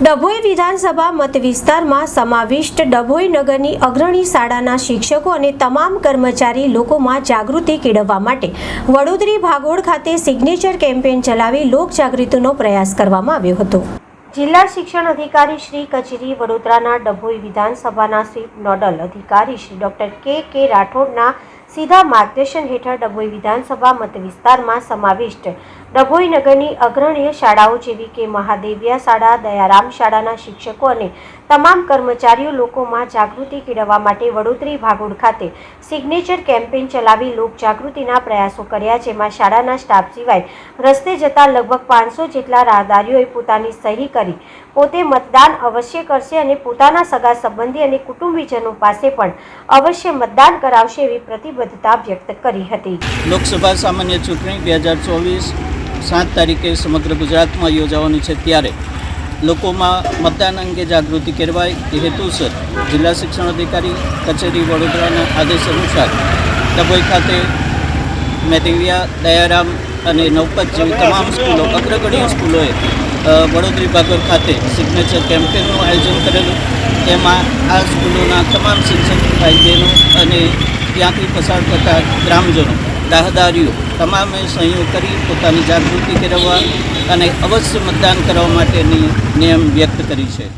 ડભોઈ વિધાનસભા મત વિસ્તારમાં સમાવિષ્ટ ડભોઈ નગરની અગ્રણી શાળાના શિક્ષકો અને તમામ કર્મચારી લોકોમાં જાગૃતિ કેળવવા માટે વડોદરી ભાગોળ ખાતે સિગ્નેચર કેમ્પેન ચલાવી લોકજાગૃતિનો પ્રયાસ કરવામાં આવ્યો હતો. જિલ્લા શિક્ષણ અધિકારી શ્રી કચેરી વડોદરાના ડભોઈ વિધાનસભાના સ્વીપ નોડલ અધિકારી શ્રી ડોક્ટર કે કે રાઠોડના સીધા માર્ગદર્શન હેઠળ ડભોઈ વિધાનસભા મત વિસ્તારમાં સમાવિષ્ટ. ડભોઈ નગરની અગ્રણીય શાળાઓ જેવી કે મહાદેવિયા શાળા, દયારામ શાળાના શિક્ષકો અને તમામ કર્મચારીઓ લોકોમાં જાગૃતિ કેળવવા માટે વડોદરી ભાગોળ ખાતે સિગ્નેચર કેમ્પેન ચલાવી લોક જાગૃતિના પ્રયાસો કર્યા, જેમાં શાળાના સ્ટાફ સિવાય રસ્તે જતા લગભગ પાંચસો જેટલા રાહદારીઓએ પોતાની સહી કરી. પોતે મતદાન અવશ્ય કરશે અને પોતાના સગા સંબંધી અને કુટુંબીજનો પાસે પણ અવશ્ય મતદાન કરાવશે એવી પ્રતિબદ્ધતા વ્યક્ત કરી હતી. લોકસભા સામાન્ય ચૂંટણી બે હજાર ચોવીસ સાત તારીખે સમગ્ર ગુજરાતમાં યોજાવાની છે ત્યારે લોકોમાં મતદાન અંગે જાગૃતિ કેળવાય એ હેતુસર જિલ્લા શિક્ષણ અધિકારી, કચેરી વડોદરાના આદેશ અનુસાર ડભોઈ ખાતે મેદેવિયા, દયારામ અને નવપત જેવી તમામ સ્કૂલો, અગ્રગણ્ય સ્કૂલોએ વડોદરી ભાગોળ ખાતે સિગ્નેચર કેમ્પેનનું આયોજન કરેલું. તેમાં આ સ્કૂલોના તમામ શિક્ષક ભાઈ બહેનો અને ત્યાંથી પસાર થતા ગ્રામજનો રાહદારીઓ તમામે સહયોગ કરી પોતાની જાગૃતિ કેળવવા અને અવશ્ય મતદાન કરવા માટેની નિયમ વ્યક્ત કરી છે.